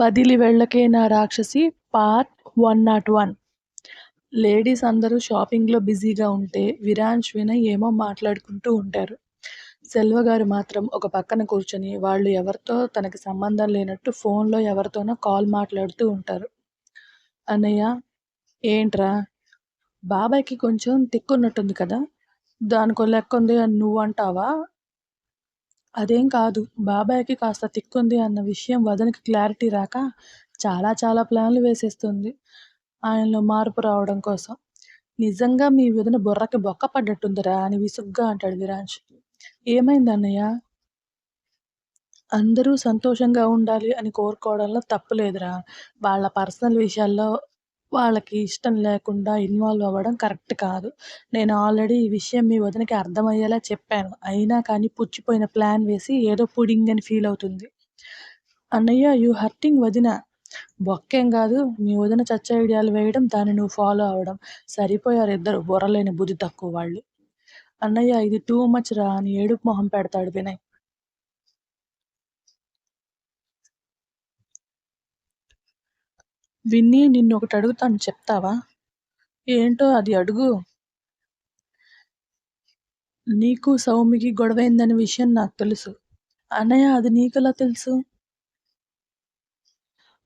వదిలి వెళ్ళకే నా రాక్షసి part one not one. Ladies అందరూ షాపింగ్లో బిజీగా ఉంటే విరాంష్ వినయ్ ఏమో మాట్లాడుకుంటూ ఉంటారు. సెల్వ గారు మాత్రం ఒక పక్కన కూర్చొని వాళ్ళు ఎవరితో తనకి సంబంధం లేనట్టు ఫోన్లో ఎవరితోనో కాల్ మాట్లాడుతూ ఉంటారు. అన్నయ్య ఏంట్రా? బాబాయ్కి కొంచెం తిక్కున్నట్టుంది కదా? దానికో లెక్క ఉంది అని నువ్వు అంటావా అదేం కాదు. బాబాయ్కి కాస్త తిక్కుంది అన్న విషయం వదనకి క్లారిటీ రాక చాలా చాలా ప్లాన్లు వేసేస్తుంది ఆయనలో మార్పు రావడం కోసం. నిజంగా మీ వదిన బుర్రకి బొక్క పడ్డట్టుందిరా అని విసుగ్గా అంటాడు విరాజ్ ఏమైంది అన్నయ్య? అందరూ సంతోషంగా ఉండాలి అని కోరుకోవడంలో తప్పులేదురా వాళ్ళ పర్సనల్ విషయాల్లో వాళ్ళకి ఇష్టం లేకుండా ఇన్వాల్వ్ అవ్వడం కరెక్ట్ కాదు. నేను ఆల్రెడీ ఈ విషయం మీ వదినకి అర్థమయ్యేలా చెప్పాను. అయినా కానీ పుచ్చిపోయిన ప్లాన్ వేసి ఏదో పుడింగ్ అని ఫీల్ అవుతుంది. అన్నయ్య యూ హర్టింగ్ వదిన. బొక్కేం కాదు మీ వదిన చచ్చ ఐడియాలు వేయడం దాన్ని నువ్వు ఫాలో అవ్వడం. సరిపోయారు ఇద్దరు బుర్రలేని బుద్ధి తక్కువ వాళ్ళు. అన్నయ్య ఇది టూ మచ్ రా అని ఏడుపు మొహం పెడతాడు వినయ్. విన్ని నిన్ను ఒకటి అడుగుతాను చెప్తావా? ఏంటో అది అడుగు. నీకు సౌమికి గొడవైందనే విషయం నాకు తెలుసు. అన్నయ్య అది నీకెలా తెలుసు?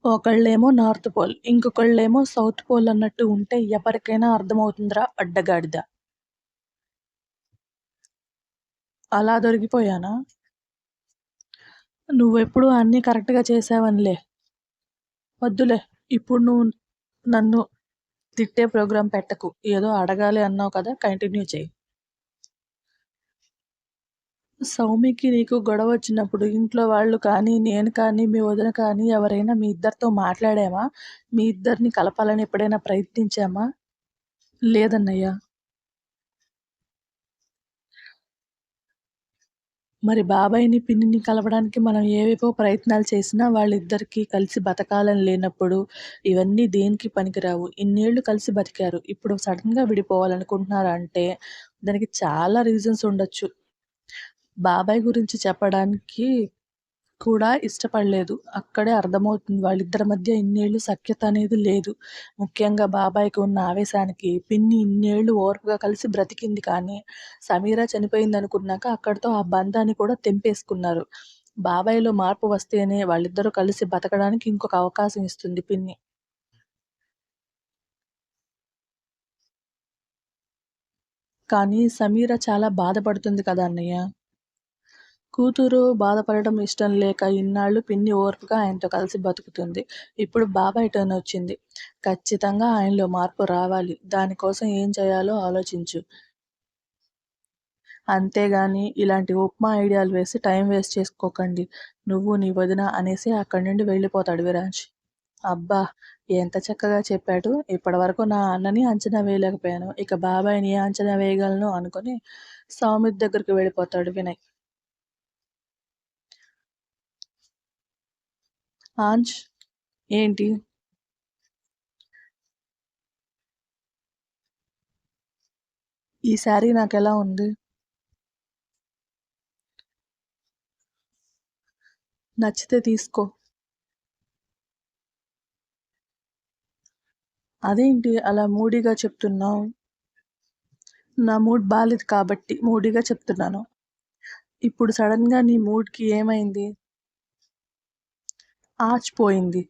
ఒకళ్ళేమో నార్త్ పోల్ ఇంకొకళ్ళేమో సౌత్ పోల్ అన్నట్టు ఉంటే ఎవరికైనా అర్థమవుతుందిరా అడ్డగాడిద. అలా దొరికిపోయానా? నువ్వెప్పుడు అన్నీ కరెక్ట్గా చేసావనిలే. వద్దులే. ఇప్పుడు నువ్వు నన్ను తిట్టే ప్రోగ్రాం పెట్టకు. ఏదో అడగాలి అన్నావు కదా కంటిన్యూ చేయి. సౌమికి నీకు గొడవ వచ్చినప్పుడు ఇంట్లో వాళ్ళు కానీ నేను కానీ మీ వదిన కానీ ఎవరైనా మీ ఇద్దరితో మాట్లాడామా? మీ ఇద్దరిని కలపాలని ఎప్పుడైనా ప్రయత్నించామా? లేదన్నయ్య. మరి బాబాయ్ని పిన్నిని కలపడానికి మనం ఏవేవో ప్రయత్నాలు చేసినా వాళ్ళిద్దరికీ కలిసి బతకాలని లేనప్పుడు ఇవన్నీ దేనికి పనికిరావు? ఇన్నేళ్ళు కలిసి బతికారు. ఇప్పుడు సడన్గా విడిపోవాలనుకుంటున్నారా అంటే దానికి చాలా రీజన్స్ ఉండొచ్చు. బాబాయ్ గురించి చెప్పడానికి కూడా ఇష్టపడలేదు. అక్కడే అర్థమవుతుంది. వాళ్ళిద్దరి మధ్య ఇన్నేళ్ళు సఖ్యత అనేది లేదు. ముఖ్యంగా బాబాయ్కి ఉన్న ఆవేశానికి పిన్ని ఇన్నేళ్ళు ఓర్పుగా కలిసి బ్రతికింది కానీ సమీరా చనిపోయింది అనుకున్నాక అక్కడితో ఆ బంధాన్ని కూడా తెంపేసుకున్నారు. బాబాయ్లో మార్పు వస్తేనే వాళ్ళిద్దరూ కలిసి బతకడానికి ఇంకొక అవకాశం ఇస్తుంది పిన్ని. కానీ సమీర చాలా బాధపడుతుంది కదా అన్నయ్య. కూతురు బాధపడటం ఇష్టం లేక ఇన్నాళ్ళు పిన్ని ఓర్పుగా ఆయనతో కలిసి బతుకుతుంది. ఇప్పుడు బాబాయ్ టర్న్ వచ్చింది. ఖచ్చితంగా ఆయనలో మార్పు రావాలి. దానికోసం ఏం చేయాలో ఆలోచించు. అంతేగాని ఇలాంటి ఉప్మా ఐడియాలు వేసి టైం వేస్ట్ చేసుకోకండి. నువ్వు నీ వదిన అనేసి అక్కడి నుండి వెళ్ళిపోతాడు విరాజ్ అబ్బా! ఎంత చక్కగా చెప్పాడు. ఇప్పటి వరకు నా అన్నని అంచనా వేయలేకపోయాను. ఇక బాబాయ్ని అంచనా వేయగలను అనుకుని సౌమిత్ దగ్గరికి వెళ్ళిపోతాడు వినయ్. ఆంచ్ ఏంటి? ఈ శారీ నాకు ఎలా ఉంది? నచ్చితే తీసుకో. అదేంటి అలా మూడీగా చెప్తున్నావు? నా మూడ్ బాగాలేదు కాబట్టి మూడీగా చెప్తున్నాను. ఇప్పుడు సడన్గా నీ మూడ్కి ఏమైంది? ఆచిపోయింది.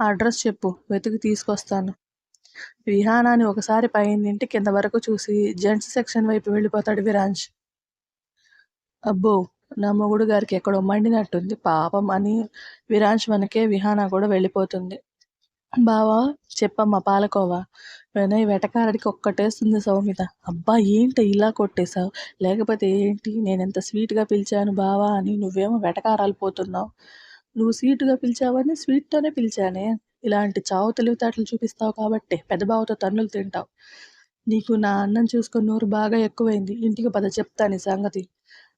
అడ్రస్ చెప్పు వెతికి తీసుకొస్తాను. విహానాన్ని ఒకసారి పైనుంటి కింద వరకు చూసి జెంట్స్ సెక్షన్ వైపు వెళ్ళిపోతాడు విరాంజ్. అబ్బో నా మొగుడు గారికి ఎక్కడో మండినట్టుంది. పాపం అని విరాంజ్ మనకే విహానా కూడా వెళ్ళిపోతుంది. బావా చెప్పమ్మా పాలకోవా? వినయ్ వెటకారడికి ఒక్కటేస్తుంది సౌమిత. అబ్బా ఏంటి ఇలా కొట్టేశావు? లేకపోతే ఏంటి? నేను ఎంత స్వీట్గా పిలిచాను బావా అని నువ్వేమో వెటకారాలు పోతున్నావు. నువ్వు స్వీట్గా పిలిచావని స్వీట్తోనే పిలిచానే. ఇలాంటి చావు తెలివితేటలు చూపిస్తావు కాబట్టి పెద్ద బావతో తన్నులు తింటావు. నీకు నా అన్నం చూసుకున్న నోరు బాగా ఎక్కువైంది. ఇంటికి పద చెప్తాను ఈ సంగతి.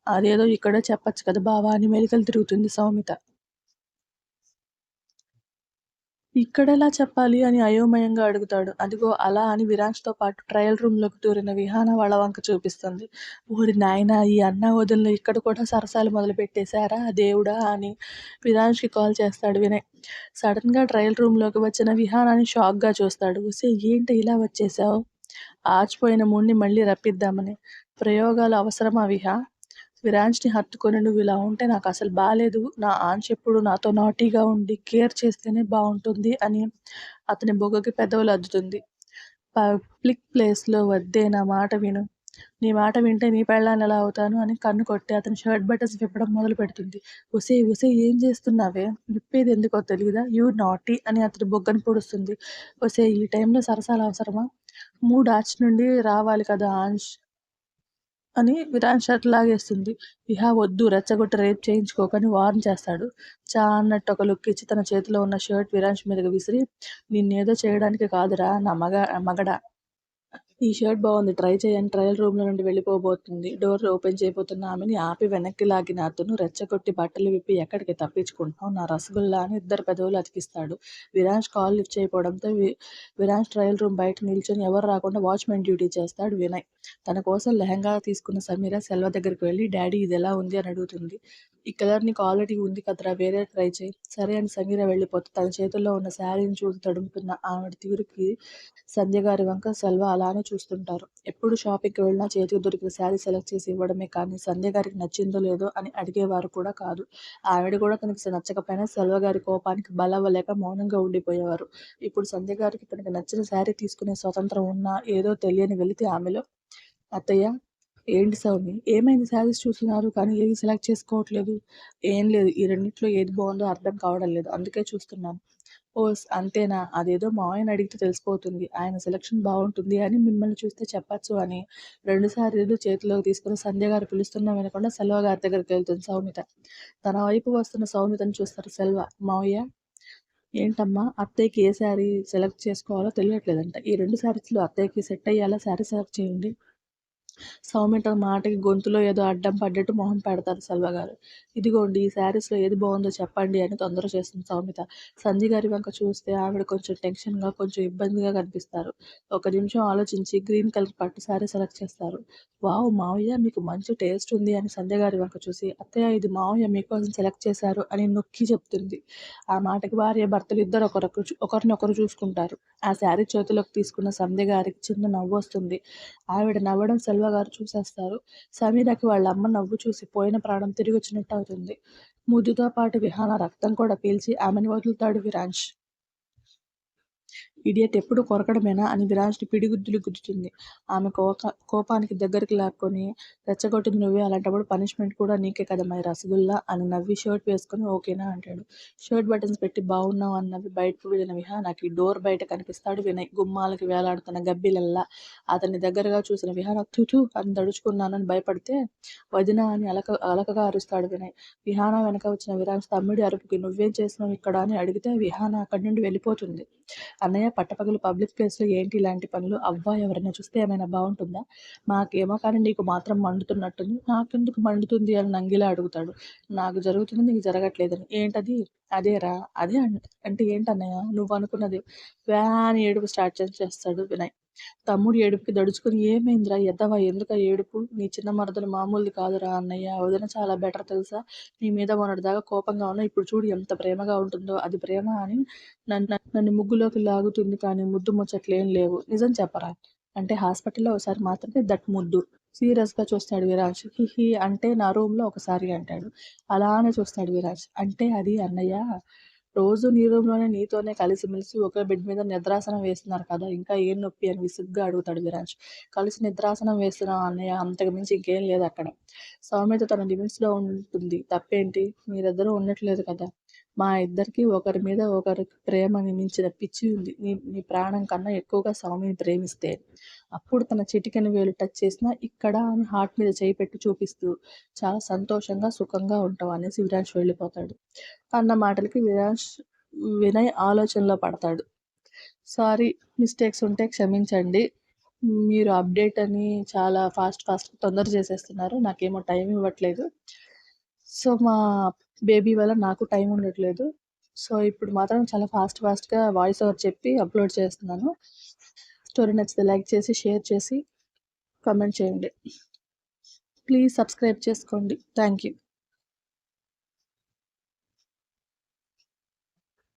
అదేదో ఇక్కడే చెప్పచ్చు కదా బావా అని మెలికలు తిరుగుతుంది సౌమిత. ఇక్కడెలా చెప్పాలి అని అయోమయంగా అడుగుతాడు. అదిగో అలా అని విరాజ్తో పాటు ట్రయల్ రూమ్‌లోకి దూరిన విహాన వాళ్ళ వంక చూపిస్తుంది. ఓరి నాయనా! ఈ అన్నా వదిలిన ఇక్కడ కూడా సరసాలు మొదలుపెట్టేశారా దేవుడా! అని విరాజ్కి కాల్ చేస్తాడు వినయ్. సడన్‌గా ట్రయల్ రూమ్‌లోకి వచ్చిన విహానాన్ని షాక్‌గా చూస్తాడు. ఉసే ఏంటి ఇలా వచ్చేసావు ఆచిపోయిన మూడిని మళ్ళీ రప్పిద్దామని. ప్రయోగాలు అవసరమా విహా? విరాన్ష్‌ని హత్తుకొని నువ్విలా ఉంటే నాకు అసలు బాగాలేదు నా ఆంచ్ ఎప్పుడు నాతో నాటీగా ఉండి కేర్ చేస్తేనే బాగుంటుంది అని అతని బొగ్గకి పెదవులు అద్దుతుంది. పబ్లిక్ ప్లేస్‌లో వద్దే నా మాట విను. నీ మాట వింటే నీ పెళ్ళాన్నెలా అవుతాను అని కన్ను కొట్టి అతని షర్ట్ బటన్స్ విప్పడం మొదలుపెడుతుంది. ఒసేయ్ ఒసేయ్ ఏం చేస్తున్నావే? విప్పేదెందుకో తెలియదా యూ నాటీ అని అతని బొగ్గను పొడుస్తుంది. ఒసేయ్ ఈ టైంలో సరసాలు అవసరమా? మూడు ఆచ్ నుండి రావాలి కదా ఆంచ్ అని విరాన్ షర్ట్ లాగేస్తుంది. విహా వద్దు రెచ్చగొట్టి రేప్ చేయించుకోకని వార్న్ చేస్తాడు. చా అన్నట్టు ఒక లుక్ ఇచ్చి తన చేతిలో ఉన్న షర్ట్ విరాన్స్ మీదకి విసిరి నిన్నేదో చేయడానికి కాదురా నా మగ మగడా. ఈ షర్ట్ బాగుంది ట్రై చేయని ట్రయల్ రూమ్‌లో నుండి వెళ్ళిపోబోతుంది. డోర్ ఓపెన్ చేయబోతున్న ఆమెని ఆపి వెనక్కి లాగిన అతను రెచ్చగొట్టి బట్టలు విప్పి ఎక్కడికి తప్పించుకుంటావు నా రసగుల్లా అని ఇద్దరు పెదవులు అతికిస్తాడు. విరాంష్ కాల్ లిఫ్ట్ చేయకపోవడంతో వి ట్రయల్ రూమ్ బయట నిల్చొని ఎవరు రాకుండా వాచ్‌మెన్ డ్యూటీ చేస్తాడు వినయ్. తన కోసం లెహంగా తీసుకున్న సమీర సెల్వ దగ్గరికి వెళ్ళి డాడీ ఇది ఎలా ఉంది అని అడుగుతుంది. ఈ కలర్ నీకు ఆల్రెడీ ఉంది కదరా వేరే ట్రై చేయి సరే అని సమీర వెళ్ళిపోతే తన చేతుల్లో ఉన్న శారీని చూసి తడుముతున్న ఆవిడ తీరుకి సంధ్య గారి వంక సెల్వ అలానే చూస్తుంటారు. ఎప్పుడు షాపింగ్‌కి వెళ్ళినా చేతికి దొరికిన శారీ సెలెక్ట్ చేసి ఇవ్వడమే కానీ సంధ్య గారికి నచ్చిందో లేదో అని అడిగేవారు కూడా కాదు. ఆవిడ కూడా తనకి నచ్చకపోయినా సెల్వ గారి కోపానికి బలవ్వలేక మౌనంగా ఉండిపోయేవారు. ఇప్పుడు సంధ్య గారికి తనకి నచ్చిన శారీ తీసుకునే స్వతంత్రం ఉన్నా ఏదో తెలియని వెళితే ఆమెలో. అత్తయ్య ఏంటి సౌమి ఏమైంది శారీస్ చూస్తున్నారు కానీ ఏది సెలెక్ట్ చేసుకోవట్లేదు? ఏం లేదు ఈ రెండిట్లో ఏది బాగుందో అర్థం కావడం లేదు. అందుకే చూస్తున్నాను. ఓస్ అంతేనా అదేదో మావయ్యని అడిగితే తెలిసిపోతుంది. ఆయన సెలక్షన్ బాగుంటుంది అని మిమ్మల్ని చూస్తే చెప్పచ్చు అని రెండు సారీలు చేతిలోకి తీసుకుని సంధ్య గారు పిలుస్తున్నా వినకుండా సెల్వగారి దగ్గరికి వెళ్తుంది సౌమిత. తన వైపు వస్తున్న సౌమితని చూస్తారు సెల్వ. మావయ్య ఏంటమ్మా అత్తయ్యకి ఏ శారీ సెలెక్ట్ చేసుకోవాలో తెలియట్లేదంట. ఈ రెండు శారీస్‌లో అత్తయ్యకి సెట్ అయ్యేలా శారీ సెలెక్ట్ చేయండి. సౌమిత మాటకి గొంతులో ఏదో అడ్డం పడ్డట్టు మొహం పెడతారు సెల్వగారు. ఇదిగోండి ఈ శారీస్‌లో ఏది బాగుందో చెప్పండి అని తొందర చేస్తుంది సౌమిత. సంధ్యగారి వంక చూస్తే ఆవిడ కొంచెం టెన్షన్‌గా, కొంచెం ఇబ్బందిగా కనిపిస్తారు. ఒక నిమిషం ఆలోచించి గ్రీన్ కలర్ పట్టు శారీ సెలెక్ట్ చేస్తారు. వావ్ మావయ్య మీకు మంచి టేస్ట్ ఉంది అని సంధ్యగారి వంక చూసి అత్తయ్య ఇది మావయ్య మీకోసం సెలెక్ట్ చేశారు అని నొక్కి చెప్తుంది. ఆ మాటకి భార్య భర్తలు ఇద్దరు ఒకరొకరు ఒకరినొకరు చూసుకుంటారు. ఆ శారీ చేతిలోకి తీసుకున్న సంధ్య గారికి చిన్న నవ్వు వస్తుంది ఆవిడ నవ్వడం గారు చూసేస్తారు. సమీరకి వాళ్ళమ్మ నవ్వు చూసి పోయిన ప్రాణం తిరిగి వచ్చినట్టు అవుతుంది. ముద్దుతో పాటు విహాన రక్తం కూడా పీల్చి ఆమెను వదులుతాడు విరాన్స్. ఇడియట్ ఎప్పుడు కొరకడమేనా అని విరాజ్ని పిడిగుద్దులు గుద్దుతుంది. ఆమె కోక కోపానికి దగ్గరికి లాక్కొని రెచ్చగొట్టింది నువ్వే అలాంటప్పుడు పనిష్మెంట్ కూడా నీకే కదా మరి రసగుల్లా అని నవ్వి షర్ట్ వేసుకొని ఓకేనా అంటాడు. షర్ట్ బటన్స్ పెట్టి బాగున్నావు అని నవ్వి బయటకు వెళ్ళిన విహానకి డోర్ బయట కనిపిస్తాడు వినయ్. గుమ్మాలకి వేలాడుతున్న గబ్బిలల్లా అతన్ని దగ్గరగా చూసిన విహాన నాకు థు అని దడుచుకున్నానని భయపడితే వదినా అని అలక అలకగా అరుస్తాడు వినయ్. విహాన వెనక వచ్చిన విరాజ్ తమ్ముడి అరుపుకి నువ్వేం చేసినావు ఇక్కడ అని అడిగితే విహాన అక్కడి నుండి వెళ్ళిపోతుంది. అన్నయ్య పట్టపగలు పబ్లిక్ ప్లేస్‌లో ఏంటి ఇలాంటి పనులు? అవ్వ ఎవరైనా చూస్తే ఏమైనా బాగుంటుందా మాకేమో కానీ నీకు మాత్రం మండుతున్నట్టుంది. నాకెందుకు మండుతుంది అని నంగిలా అడుగుతాడు. నాకు జరుగుతుంది నీకు జరగట్లేదని. ఏంటది? అదేరా అదే అంటే ఏంటన్నయ్య నువ్వు అనుకున్నది అని ఏడుపు స్టార్ట్ చేస్తాడు వినయ్. తమ్ముడు ఏడుపుకి దడుచుకుని ఏమైందిరా ఎద్దవా ఎందుక ఏడుపు? నీ చిన్న మరదలు మామూలుది కాదురా అన్నయ్య. వదిన చాలా బెటర్ తెలుసా? నీ మీద మొన్నటిదాకా కోపంగా ఉన్నా ఇప్పుడు చూడు ఎంత ప్రేమగా ఉంటుందో. అది ప్రేమ అని నన్ను నన్ను ముగ్గులోకి లాగుతుంది కానీ ముద్దు ముచ్చట్లేం లేవు. నిజం చెప్పరా? అంటే హాస్పిటల్‌లో ఒకసారి మాత్రమే దట్ ముద్దు. సీరియస్‌గా చూస్తాడు విరాజ్. హిహి అంటే నా రూమ్‌లో ఒకసారి అంటాడు. అలానే చూస్తాడు విరాజ్. అంటే అది అన్నయ్య రోజు నీ రూమ్‌లోనే నీతోనే కలిసిమెలిసి ఒకే బెడ్ మీద నిద్రాసనం వేస్తున్నారు కదా! ఇంకా ఏం నొప్పి అని విసుగ్గా అడుగుతాడు విరాజ్. కలిసి నిద్రాసనం వేస్తున్నాం అన్నయ్య అంతకు మించి ఇంకేం లేదు అక్కడ సౌమ్యత తన లిమిట్స్‌లో ఉంటుంది. తప్పేంటి? మీరిద్దరూ ఉండట్లేదు కదా! మా ఇద్దరికీ ఒకరి మీద ఒకరికి ప్రేమని మించిన పిచ్చి ఉంది. నీ నీ ప్రాణం కన్నా ఎక్కువగా స్వామిని ప్రేమిస్తే. అప్పుడు తన చిటికెన వేలు టచ్ చేసినా ఇక్కడ అని హార్ట్ మీద చేయి పెట్టి చూపిస్తూ చాలా సంతోషంగా, సుఖంగా ఉంటాం అనేసి విరాజ్ వెళ్ళిపోతాడు. అన్న మాటలకి విరాన్స్ వినయ్ ఆలోచనలో పడతాడు. సారీ మిస్టేక్స్ ఉంటే క్షమించండి. మీరు అప్డేట్ అని చాలా ఫాస్ట్ ఫాస్ట్ తొందర చేసేస్తున్నారు. నాకేమో టైం ఇవ్వట్లేదు. సో, మా బేబీ వల్ల నాకు టైం ఉండట్లేదు. సో ఇప్పుడు మాత్రం చాలా ఫాస్ట్ ఫాస్ట్గా వాయిస్ ఓవర్ చెప్పి అప్లోడ్ చేస్తున్నాను. స్టోరీ నచ్చితే లైక్ చేసి షేర్ చేసి కామెంట్ చేయండి. ప్లీజ్ సబ్స్క్రైబ్ చేసుకోండి. Thank you